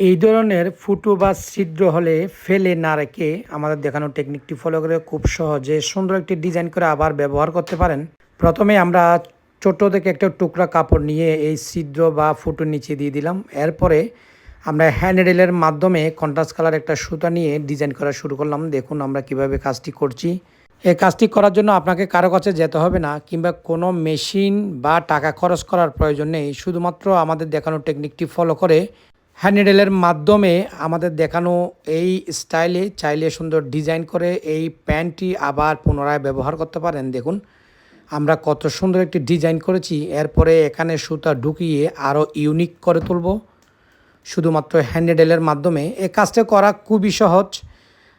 এই ধরনের ফুটো বা ছিদ্র হলে ফেলে না রেখে আমাদের দেখানো টেকনিকটি ফলো করে খুব সহজে সুন্দর একটি ডিজাইন করে আবার ব্যবহার করতে পারেন। প্রথমে আমরা ছোট থেকে একটা টুকরা কাপড় নিয়ে এই ছিদ্র বা ফুটোর নিচে দিয়ে দিলাম। এরপরে আমরা হ্যান্ডরেলের মাধ্যমে কন্ট্রাস্ট কালার একটা সুতা নিয়ে ডিজাইন করা শুরু করলাম। দেখুন আমরা কীভাবে কাজটি করছি। এই কাজটি করার জন্য আপনাকে কারও কাছে যেতে হবে না, কিংবা কোনো মেশিন বা টাকা খরচ করার প্রয়োজন নেই। শুধুমাত্র আমাদের দেখানো টেকনিকটি ফলো করে হ্যান্ডেলের মাধ্যমে আমাদের দেখানো এই স্টাইলে চাইলে সুন্দর ডিজাইন করে এই প্যান্টটি আবার পুনরায় ব্যবহার করতে পারেন। দেখুন, আমরা কত সুন্দর একটি ডিজাইন করেছি। এরপরে এখানে সুতা ঢুকিয়ে আরও ইউনিক করে তুলব। শুধুমাত্র হ্যান্ডেলের মাধ্যমে। এই কাজটা করা খুবই সহজ।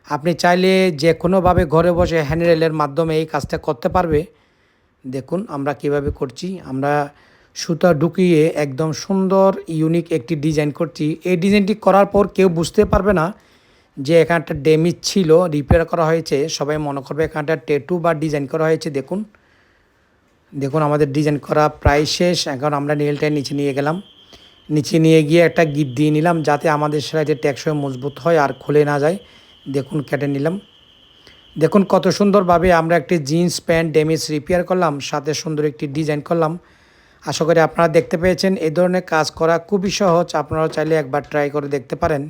আপনি চাইলে যে কোনোভাবে ঘরে বসে হ্যান্ডেলের মাধ্যমে এই কাজটা করতে পারবে। দেখুন, আমরা কীভাবে করছি। আমরা সুতা ঢুকিয়ে একদম সুন্দর ইউনিক একটি ডিজাইন করছি। এই ডিজাইনটি করার পর কেউ বুঝতে পারবে না যে এখানটা ড্যামেজ ছিল রিপেয়ার করা হয়েছে। সবাই মনে করবে এখানটা টেটু বা ডিজাইন করা হয়েছে। দেখুন দেখুন আমাদের ডিজাইন করা প্রায় শেষ। এখন আমরা নীলটা নিচে নিয়ে গেলাম। নিচে নিয়ে গিয়ে একটা গিট দিয়ে নিলাম যাতে আমাদের সেলাইতে টেকসই মজবুত হয় আর খুলে না যায়। দেখুন, কেটে নিলাম। দেখুন কত সুন্দরভাবে আমরা একটি জিন্স প্যান্ট ড্যামেজ রিপেয়ার করলাম। সাথে সুন্দর একটি ডিজাইন করলাম। আশা করি আপনারা দেখতে পেয়েছেন, এই ধরনের কাজ করা খুবই সহজ। আপনারাও চাইলে একবার ট্রাই করে দেখতে পারেন।